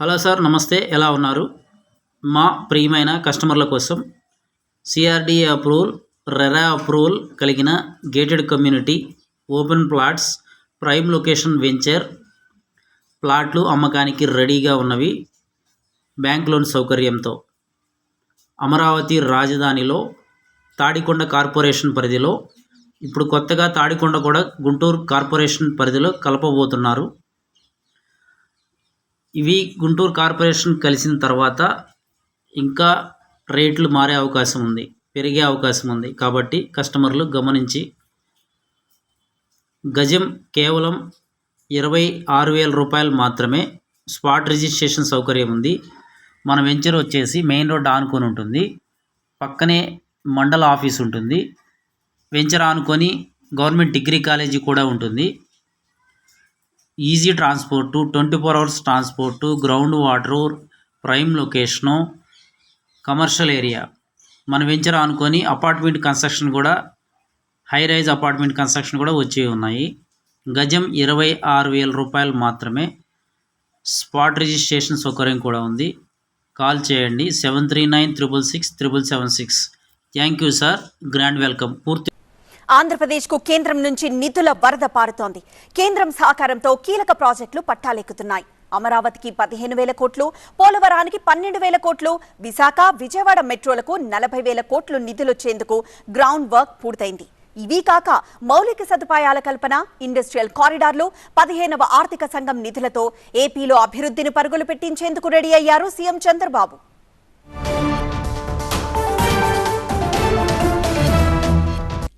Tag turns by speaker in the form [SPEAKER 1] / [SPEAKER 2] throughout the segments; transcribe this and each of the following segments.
[SPEAKER 1] Hello sir నమస్తే. ఎలా ఉన్నారు? మా ప్రియమైన కస్టమర్ల కోసం సిఆర్డి అప్రూవల్ రెరా అప్రూవల్ కలిగిన gated community open plots prime location venture ప్లాట్లు అమ్మకానికి రెడీగా ఉన్నవి బ్యాంక్ లోన్ సౌకర్యంతో. అమరావతి రాజధానిలో తాడికొండ కార్పొరేషన్ పరిధిలో ఇప్పుడు కొత్తగా తాడికొండ కూడా గుంటూరు కార్పొరేషన్ పరిధిలో కలపబోతున్నారు. ఇవి గుంటూరు కార్పొరేషన్ కలిసిన తర్వాత ఇంకా రేట్లు మారే అవకాశం ఉంది పెరిగే అవకాశం ఉంది. కాబట్టి కస్టమర్లు గమనించి గజం కేవలం ఇరవై ఆరు వేల రూపాయలు మాత్రమే స్పాట్ రిజిస్ట్రేషన్ సౌకర్యం ఉంది. మన వెంచర్ వచ్చేసి మెయిన్ రోడ్ ఆనుకొని ఉంటుంది. పక్కనే మండల ఆఫీస్ ఉంటుంది. వెంచర్ ఆనుకొని గవర్నమెంట్ డిగ్రీ కాలేజీ కూడా ఉంటుంది. Easy transport twenty four hours transport ground water prime location commercial area. మన వెంచర్ అనుకొని అపార్ట్మెంట్ కన్స్ట్రక్షన్ కూడా హై రైజ్ అపార్ట్మెంట్ కన్స్ట్రక్షన్ కూడా వచ్చి ఉన్నాయి. గజం ఇరవై ఆరు వేల రూపాయలు మాత్రమే. స్పాట్ రిజిస్ట్రేషన్ సౌకర్యం కూడా ఉంది. కాల్ చేయండి. Seven three nine triple six triple seven six. Thank you sir. Grand welcome. పూర్తి
[SPEAKER 2] ఆంధ్రప్రదేశ్కు కేంద్రం నుంచి నిధుల వరద పారుతోంది. కేంద్రం సహకారంతో కీలక ప్రాజెక్టులు పట్టాలెక్కుతున్నాయి. అమరావతికి పదిహేను వేల కోట్లు పోలవరానికి పన్నెండు వేల కోట్లు విశాఖ విజయవాడ మెట్రోలకు నలభై వేల కోట్లు నిధులొచ్చేందుకు గ్రౌండ్ వర్క్ పూర్తయింది. ఇవి కాక మౌలిక సదుపాయాల కల్పన ఇండస్ట్రియల్ కారిడార్లు పదిహేనవ ఆర్థిక సంఘం నిధులతో ఏపీలో అభివృద్ధిని పరుగులు పెట్టించేందుకు రెడీ అయ్యారు సీఎం చంద్రబాబు.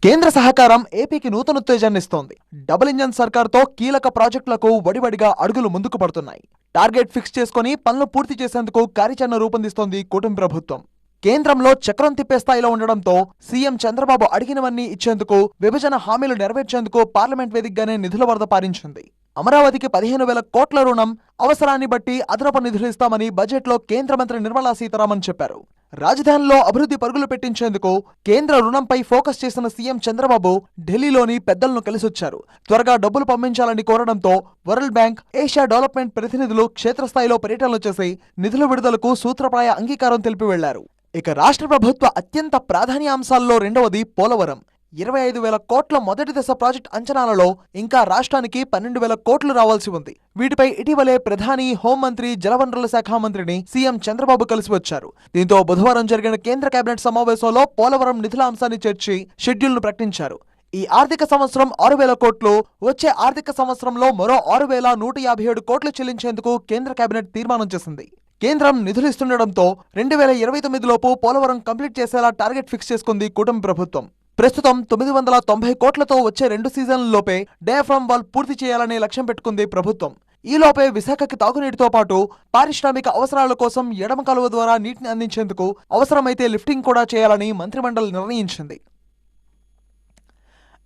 [SPEAKER 3] కేంద్ర సహకారం ఏపీకి నూతనోత్తేజాన్నిస్తోంది డబుల్ ఇంజన్ సర్కార్తో కీలక ప్రాజెక్టులకు వడివడిగా అడుగులు ముందుకు పడుతున్నాయి. టార్గెట్ ఫిక్స్ చేసుకుని పనులు పూర్తి చేసేందుకు కార్యాచరణ రూపొందిస్తోంది కూటమి ప్రభుత్వం. కేంద్రంలో చక్రం తిప్పే స్థాయిలో ఉండడంతో సీఎం చంద్రబాబు అడిగినవన్నీ ఇచ్చేందుకు విభజన హామీలు నెరవేర్చేందుకు పార్లమెంట్ వేదికగానే నిధుల వరద పారించింది. అమరావతికి పదిహేను వేల కోట్ల రుణం అవసరాన్ని బట్టి అదనపు నిధులు ఇస్తామని బడ్జెట్లో కేంద్ర మంత్రి నిర్మలా సీతారామన్ చెప్పారు. రాజధానిలో అభివృద్ధి పరుగులు పెట్టించేందుకు కేంద్ర రుణంపై ఫోకస్ చేసిన సీఎం చంద్రబాబు ఢిల్లీలోని పెద్దలను కలిసొచ్చారు. త్వరగా డబ్బులు పంపించాలని కోరడంతో వరల్డ్ బ్యాంక్ ఏషియా డెవలప్మెంట్ ప్రతినిధులు క్షేత్రస్థాయిలో పర్యటనలు చేసి నిధుల విడుదలకు సూత్రప్రాయ అంగీకారం తెలిపి వెళ్ళారు ఇక రాష్ట్ర ప్రభుత్వ అత్యంత ప్రాధాన్యాంశాల్లో రెండవది పోలవరం. ఇరవై ఐదు వేల కోట్ల మొదటి దశ ప్రాజెక్ట్ అంచనాలలో ఇంకా రాష్ట్రానికి పన్నెండు వేల కోట్లు రావాల్సి ఉంది. వీటిపై ఇటీవలే ప్రధాని హోంమంత్రి జలవనరుల శాఖ మంత్రిని సీఎం చంద్రబాబు కలిసి వచ్చారు. దీంతో బుధవారం జరిగిన కేంద్ర కేబినెట్ సమావేశంలో పోలవరం నిధుల అంశాన్ని చేర్చి షెడ్యూల్ను ప్రకటించారు. ఈ ఆర్థిక సంవత్సరం ఆరు వేల కోట్లు వచ్చే ఆర్థిక సంవత్సరంలో మరో ఆరు వేల నూట యాభై ఏడు కోట్లు చెల్లించేందుకు కేంద్ర కేబినెట్ తీర్మానం చేసింది. కేంద్రం నిధులు ఇస్తుండటంతో రెండు వేల ఇరవై తొమ్మిదిలోపు పోలవరం కంప్లీట్ చేసేలా టార్గెట్ ఫిక్స్ చేసుకుంది కూటమి ప్రభుత్వం. ప్రస్తుతం తొమ్మిది వందల తొంభై కోట్లతో వచ్చే రెండు సీజన్లలోపే డయాఫ్రామ్ వాల్ పూర్తి చేయాలనే లక్ష్యం పెట్టుకుంది ప్రభుత్వం. ఈలోపే విశాఖకి తాగునీటితో పాటు పారిశ్రామిక అవసరాల కోసం ఎడమ కాలువ ద్వారా నీటిని అందించేందుకు అవసరమైతే లిఫ్టింగ్ కూడా చేయాలని మంత్రిమండలి నిర్ణయించింది.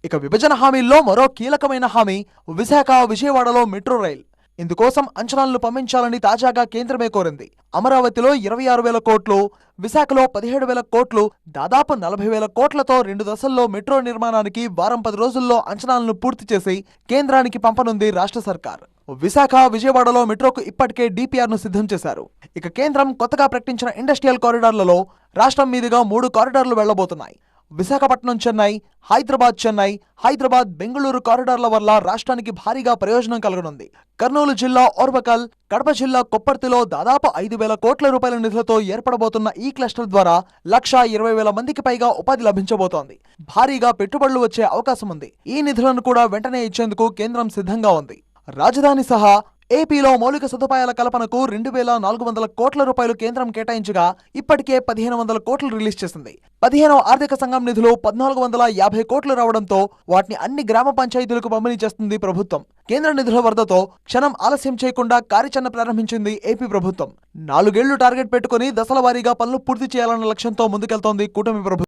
[SPEAKER 3] ఇక విభజన హామీల్లో మరో కీలకమైన హామీ విశాఖ విజయవాడలో మెట్రో రైల్. ఇందుకోసం అంచనాలను పంపించాలని తాజాగా కేంద్రమే కోరింది. అమరావతిలో ఇరవై ఆరు వేల కోట్లు విశాఖలో పదిహేడు వేల కోట్లు దాదాపు నలభై వేల కోట్లతో రెండు దశల్లో మెట్రో నిర్మాణానికి వారం పది రోజుల్లో అంచనాలను పూర్తి చేసి కేంద్రానికి పంపనుంది రాష్ట్ర సర్కార్. విశాఖ విజయవాడలో మెట్రోకు ఇప్పటికే డిపిఆర్ను సిద్ధం చేశారు. ఇక కేంద్రం కొత్తగా ప్రకటించిన ఇండస్ట్రియల్ కారిడార్లలో రాష్ట్రం మీదుగా మూడు కారిడార్లు వెళ్ళబోతున్నాయి. విశాఖపట్నం చెన్నై హైదరాబాద్ చెన్నై హైదరాబాద్ బెంగళూరు కారిడార్ల వల్ల రాష్ట్రానికి భారీగా ప్రయోజనం కలగనుంది. కర్నూలు జిల్లా ఓర్వకల్ కడప జిల్లా కొప్పర్తిలో దాదాపు ఐదు వేల కోట్ల రూపాయల నిధులతో ఏర్పడబోతున్న ఈ క్లస్టర్ ద్వారా లక్షా ఇరవై వేల మందికి పైగా ఉపాధి లభించబోతోంది. భారీగా పెట్టుబడులు వచ్చే అవకాశం ఉంది ఈ నిధులను కూడా వెంటనే ఇచ్చేందుకు కేంద్రం సిద్ధంగా ఉంది. రాజధాని సహా ఏపీలో మౌలిక సదుపాయాల కల్పనకు రెండు వేల నాలుగు వందల కోట్ల రూపాయలు కేంద్రం కేటాయించగా ఇప్పటికే పదిహేను వందల కోట్లు రిలీజ్ చేసింది. పదిహేనో ఆర్థిక సంఘం నిధులు పద్నాలుగు వందల యాభై కోట్లు రావడంతో వాటిని అన్ని గ్రామ పంచాయతీలకు పంపిణీ చేస్తుంది ప్రభుత్వం. కేంద్ర నిధుల వరదతో క్షణం ఆలస్యం చేయకుండా కార్యాచరణ ప్రారంభించింది ఏపీ ప్రభుత్వం. నాలుగేళ్ళు టార్గెట్ పెట్టుకుని దశల వారీగా పనులు పూర్తి చేయాలన్న లక్ష్యంతో ముందుకెళ్తోంది కూటమి ప్రభుత్వం.